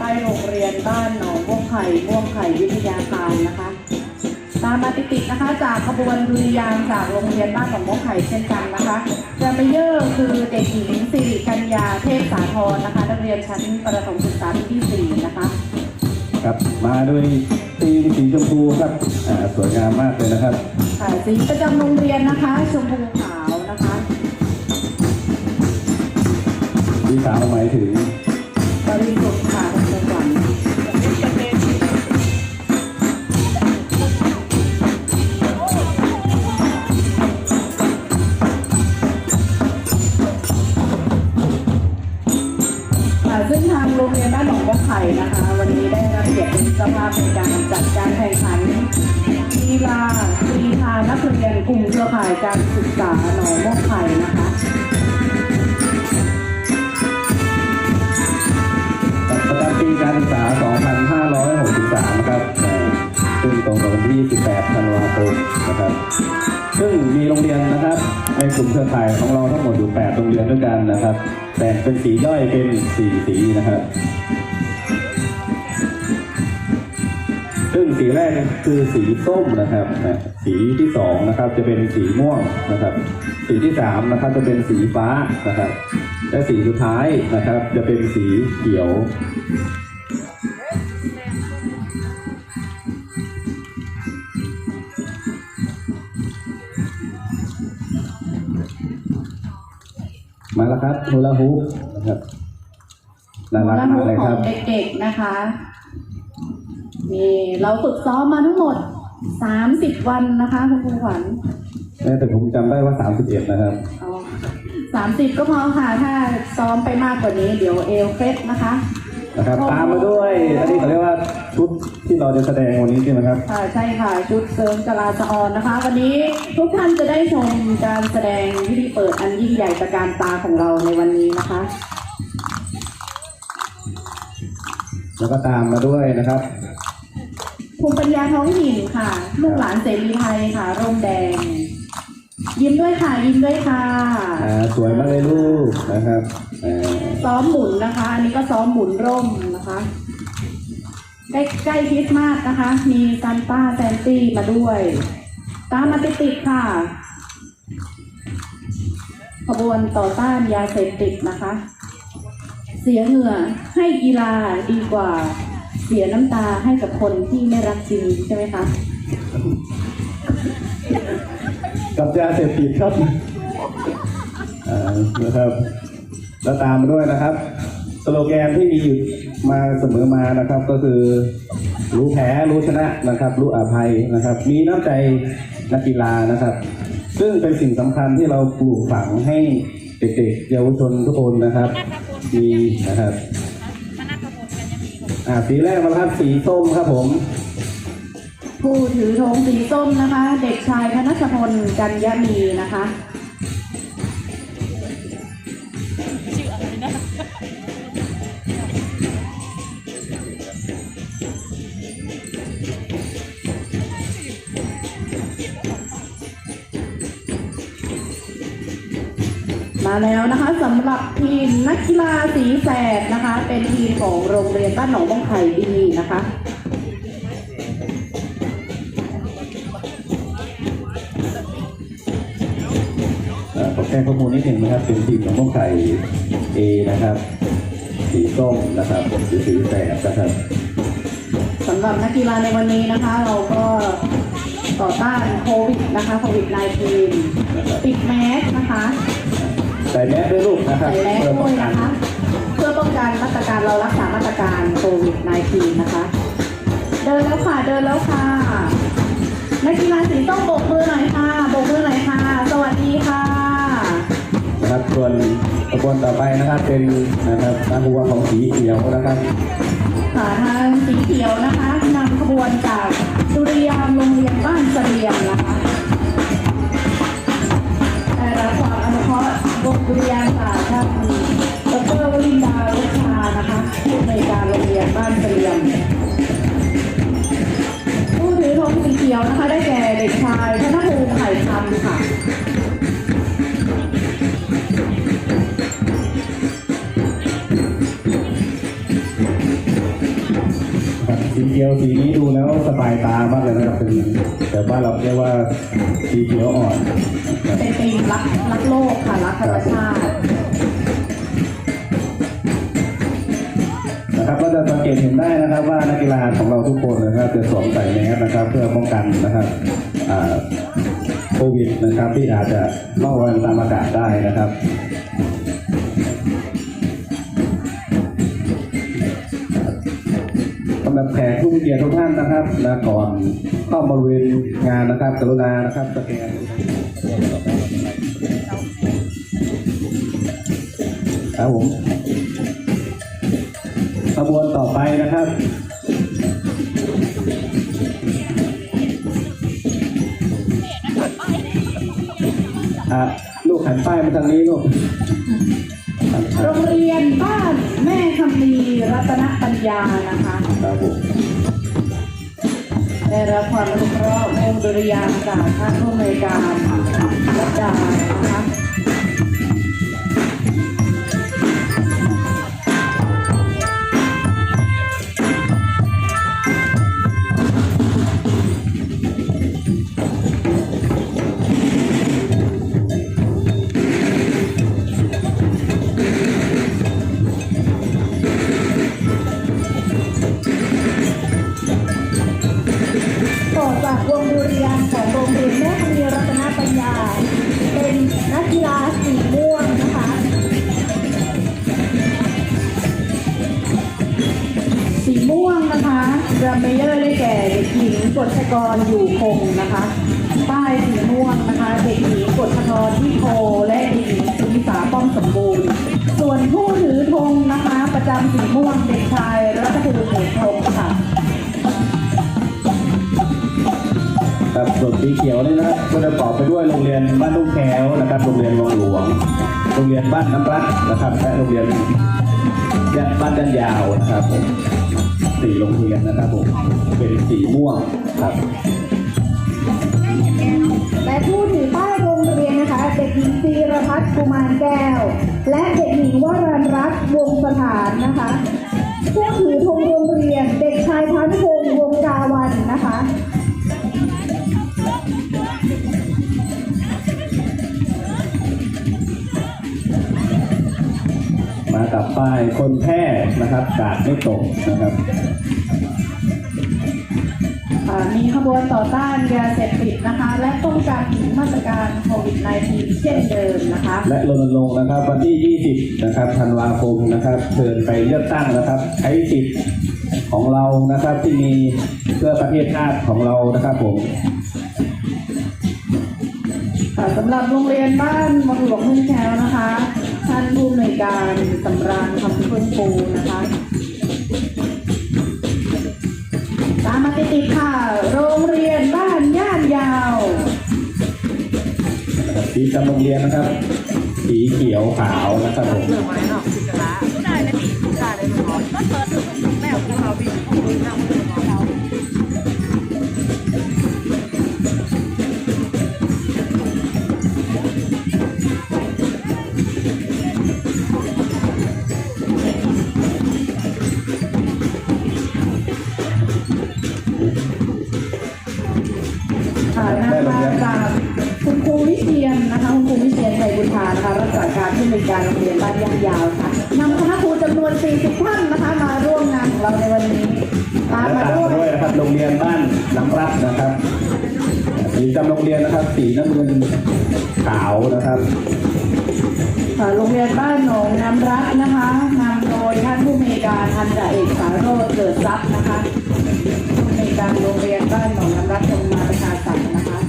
ใต้โรงเรียนบ้านหนองม่วงไข่ม่วงไข่วิทยาคารนะคะ ตามมาติดๆนะคะ จากขบวนดุริยางค์จากโรงเรียนบ้านหนองม่วงไข่เช่นกันนะคะแรมเบเยอร์คือเด็กหญิงสิริกัญญาเทพสาธรนะคะนักเรียนชั้นประถมศึกษาปีที่สี่นะคะครับมาด้วยทีมสีชมพูครับอ่าสวยงามมากเลยนะครับค่ะสีประจำโรงเรียนนะคะ ชมพูขาวนะคะสีขาวหมายถึงบริสุานหญ่นะคะ วันนี้ได้รับเกียรติเป็นเจ้าภาพในการจัดการแข่งขันกีฬากีฬานักเรียนกลุ่มเครือข่ายการศึกษาหนองบัวไข่นะคะประจำปีการศึกษา 2563นะครับซึ่งตรงกับวันที่ 18 ธันวาคมนะครับ ซึ่งมีโรงเรียนนะครับ ในกลุ่มเครือข่ายของเราทั้งหมดอยู่ 8 โรงเรียนด้วยกันนะครับแบ่งเป็นสีย่อยเป็น 4 สีนะครับ ซึ่งสีแรกคือสีส้มนะครับ สีที่สองนะครับจะเป็นสีม่วงนะครับ สีที่สามนะครับจะเป็นสีฟ้านะครับ และสีสุดท้ายนะครับ จะเป็นสีเขียวมาแล้วครับฮูลาฮูปนะครับน่ารักและมากเลยขคอรังบเด็กๆนะคะ นี่เราฝึกซ้อมมาทั้งหมด 30 วันนะคะคุณครูขวัญแต่ผมจำได้ว่า 31 นะครับเอาสามสิบก็พอค่ะ ถ้าซ้อมไปมากกว่านี้เดี๋ยวเอลเคล็ดนะคะ นะครับ ตามมาด้วย อันนี้เขาเรียกว่าชุดที่เราจะแสดงวันนี้ใช่ไหมครับ ค่ะใช่ค่ะชุดเสริมกลาสะออนนะคะ วันนี้ทุกท่านจะได้ชมการแสดงพิธีเปิดอันยิ่งใหญ่ตระการตาของเราในวันนี้นะคะ แล้วก็ตามมาด้วยนะครับ ภูมิปัญญาท้องถิ่นค่ะ ลูกหลานเสรีไทยค่ะร่มแดง ยิ้มด้วยค่ะ ยิ้มด้วยค่ะอ่าสวยมากเลยลูกนะครับอ่าซ้อมหมุนนะคะ อันนี้ก็ซ้อมหมุนร่มนะคะใกล้ใกล้คริสต์มาสนะคะ มีซานต้าแซนตี้มาด้วย ตามมาติดๆค่ะ ขบวนต่อต้านยาเสพติดนะคะ เสียเหงื่อให้กีฬาดีกว่า เสียน้ำตาให้กับคนที่ไม่รักจริงใช่ไหมคะ กับยาเสพติดครับอ่านะครับแล้วตามมาด้วยนะครับ สโลแกนที่มีอยู่มาเสมอมานะครับก็คือ รู้แพ้รู้ชนะนะครับ รู้อภัยนะครับ มีน้ำใจนักกีฬานะครับ ซึ่งเป็นสิ่งสำคัญที่เราปลูกฝังให้เด็กๆเยาวชนทุกคนนะครับ มีนะครับ อ่าสีแรกมาครับสีส้มครับผม ผู้ถือธงสีส้มนะคะ เด็กชายธนชพลกัญญามีนะคะ มาแล้วนะคะสำหรับทีมนักกีฬาสีแสดนะคะ เป็นทีมของโรงเรียนบ้านหนองบ้องไข่ดีนะคะเอ่อขอแจ้งข้อมูลนิดหนึ่งนะครับเป็นทีมของพวกไข่เอนะครับ สีส้มนะครับสีสีแสดนะครับสำหรับนักกีฬาในวันนี้นะคะ เราก็ต่อต้านโควิดนะคะโควิด -19 ปิดแมสนะคะ ใส่แมสด้วยลูกนะครับใส่แมสเพื่อด้ป้วองยกันะนคะ เพื่อป้องกันมาตรการเรารักษามาตรการโควิด -19 นะคะ เดินแล้วค่ะ เดินแล้วค่ะ นักกีฬาสีส้มโบกมือหน่อยค่ะโบกมือหน่อยค่ะ สวัสดีค่ะนะครับส่วนขบวนต่อไปนะครับเป็นนะครับนักบัวของสีเขียวนะครับค่ะทางสีเขียวนะคะนำขบวนจากดุริยางค์โรงเรียนบ้านเสลียงนะคะ วงดุริยาศาสตร์ท่านดรวรินดาลุชานะคะผู้อำนวยการโรงเรียนบ้านเสลียมผู้ถือธงสีเขียวนะคะได้แก่ ขียวสีนี้ดูแล้วสบายตามากเลยนะครับเป็นแต่ว่าเราเรียกว่าสีเขียวอ่อนนะครับเป็นธีมรักรักโลกค่ะรักธรรมชาตินะครับก็จะสังเกตเห็นได้นะครับว่านักกีฬาของเราทุกคนนะครับจะสวมใส่แมสนะครับ เพื่อป้องกันนะครับอ่าโควิดนะครับที่อาจจะล่องลอยตามอากาศได้นะครับ สำหรับแขกผู้มีเกียรติทุกท่านนะครับนะก่อนเข้าบริเวณงานนะครับกรุณานะครับสแกนครับผมขบวนต่อไปนะครับอะลูกหันป้ายมาทางนี้ลูกโรงเรียนบ้านแม่คำมีรัตนปัญญานะคะ ครับผมได้รับความอนุเคราะห์วงดุริยางค์จากท่านผู้อำนวยการรัตดานะคะ รัมเมเยอร์ได้แก่เด็กหญิงกฎชกรอยู่คงนะคะ ป้ายสีม่วงนะคะ เด็กหญิงกฎชกรที่โพและเด็กหญิงสุนิสาป้อมสมบูรณ์ ส่วนผู้ถือธงนะคะ ประจำสีม่วงเด็กชายรัตภูมิเหมธงค่ะครับส่วนสีเขียวนี่นะครับก็จะต่อไปด้วยโรงเรียนบ้านลูกแก้วนะครับ โรงเรียนวังหลวง โรงเรียนบ้านน้ำรักนะครับและโรงเรียนบ้านยันยาวนะครับผม สี่โรงเรียนนะครับผมเป็นสีม่วงครับ และผู้ถือป้ายโรงเรียนนะคะ เด็กหญิงซีรพัฒน์กุมารแก้ว และเด็กหญิงวรันรัตน์วงสถานนะคะ ผู้ถือธงโรงเรียนเด็กชายพันพง มากับป้ายคนแพร่นะครับกาดไม่ตกนะครับอ่ามีขบวนต่อต้านยาเสพติดนะคะ และป้องกันมาตรการโควิด -19 เช่นเดิมนะคะ และรณรงค์นะครับวันที่ 20 นะครับธันวาคมนะครับเชิญไปเลือกตั้งนะครับใช้สิทธิ์ของเรานะครับที่มีเพื่อประเทศชาติของเรานะครับผมค่ะสำหรับโรงเรียนบ้านวังหลวงมุ่งแควนะคะ ท่านผู้อำนวยการสำราญคำพื้นปูนะคะตามมาติดๆค่ะ โรงเรียนบ้านย่านยาวสีจำโรงเรียนนะครับ สีเขียวขาวนะครับผมได้เลยพี่ได้เลยน้องก็เปิดแม่ของเราพี่ดูน ทานะคะรักษาการผู้อำนวยการโรงเรียนบ้านย่านยาวค่ะนำคณะครูจำนวน 40 ท่านนะคะมาร่วมงานของเราในวันนี้ตามและมาตามด้วมายด้วยนะครับโรงเรียนบ้านน้ำรักนะครับสีจำโรงเรียนนะครับ สีน้ำเงินขาวนะครับค่ะโรงเรียนบ้านหนองน้ำรักนะคะนำโดยท่านผู้อำนวยการพันจ่าเอกสารโรจน์เกิดทรัพย์นะคะผู้อำนวยการโรงเรียนบ้านหนองน้ำรักชมมาประชาสันนะคะ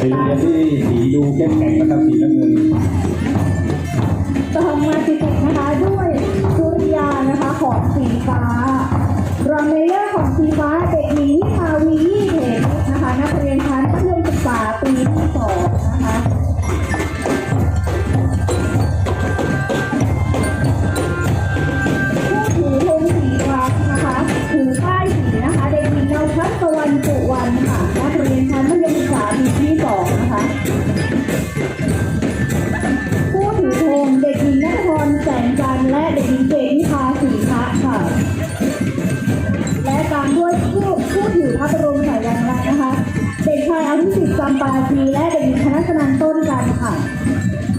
เป็นเรียที่สีดูเข้มแข็งนะครับสีน้ำเงินจะทำมาติดนะคะด้วยสุริยานะคะของสีฟ้ารอมเมเยอร์ของสีฟ้าเด็กหญิงวิภาวียี่เหมนะคะนักเรียนชั้นมัธยมศึกษาปีที่สอง จำปาจีและเด็กหญิงคณะสนันต้นกันค่ะ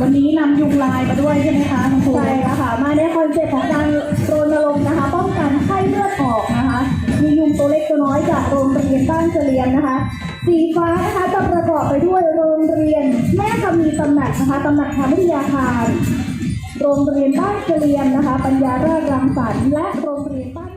วันนี้นำยุงลายมาด้วยใช่ไหมคะคุณครูใช่แล้วค่ะ มาในคอนเซ็ปต์ของการรณรงค์นะคะ ป้องกันไข้เลือดออกนะคะ มียุงตัวเล็กตัวน้อยจากโรงเรียนบ้านเฉลียงนะคะ สีฟ้านะคะจะประกอบไปด้วยโรงเรียน แม่คำมีตำหนักนะคะตำหนักทางวิทยาคาร โรงเรียนบ้านเฉลียงนะคะ ปัญญาราชรังสรรค์และโรงเรียน